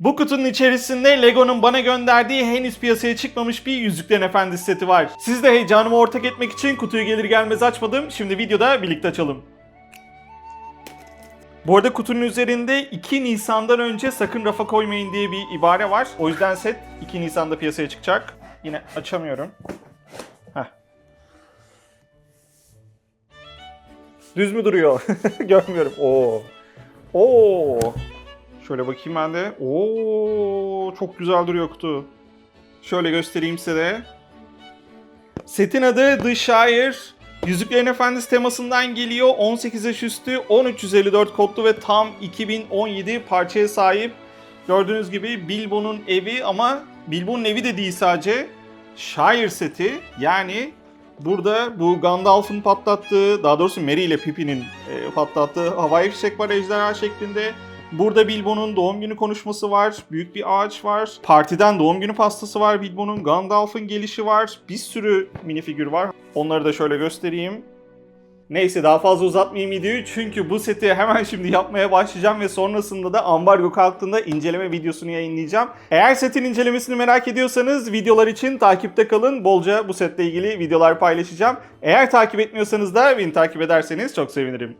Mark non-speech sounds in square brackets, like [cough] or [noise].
Bu kutunun içerisinde Lego'nun bana gönderdiği henüz piyasaya çıkmamış bir Yüzüklerin Efendisi seti var. Siz de heyecanımı ortak etmek için kutuyu gelir gelmez açmadım. Şimdi videoda birlikte açalım. Bu arada kutunun üzerinde 2 Nisan'dan önce sakın rafa koymayın diye bir ibare var. O yüzden set 2 Nisan'da piyasaya çıkacak. Yine açamıyorum. Heh. Düz mü duruyor? [laughs] Görmüyorum. Oo. Oo. Şöyle bakayım ben de. Oo, çok güzel duruyor kutu. Şöyle göstereyim size de. Setin adı The Shire. Yüzüklerin Efendisi temasından geliyor. 18 yaş üstü, 1354 kodlu ve tam 2017 parçaya sahip. Gördüğünüz gibi Bilbo'nun evi ama Bilbo'nun evi de değil sadece. Shire seti yani burada bu Gandalf'ın patlattığı, daha doğrusu Merry ile Pippin'in e, patlattığı havai fişek var ejderha şeklinde. Burada Bilbo'nun doğum günü konuşması var. Büyük bir ağaç var. Partiden doğum günü pastası var Bilbo'nun. Gandalf'ın gelişi var. Bir sürü minifigür var. Onları da şöyle göstereyim. Neyse daha fazla uzatmayayım videoyu çünkü bu seti hemen şimdi yapmaya başlayacağım ve sonrasında da ambargo kalktığında inceleme videosunu yayınlayacağım. Eğer setin incelemesini merak ediyorsanız videolar için takipte kalın. Bolca bu setle ilgili videolar paylaşacağım. Eğer takip etmiyorsanız da beni takip ederseniz çok sevinirim.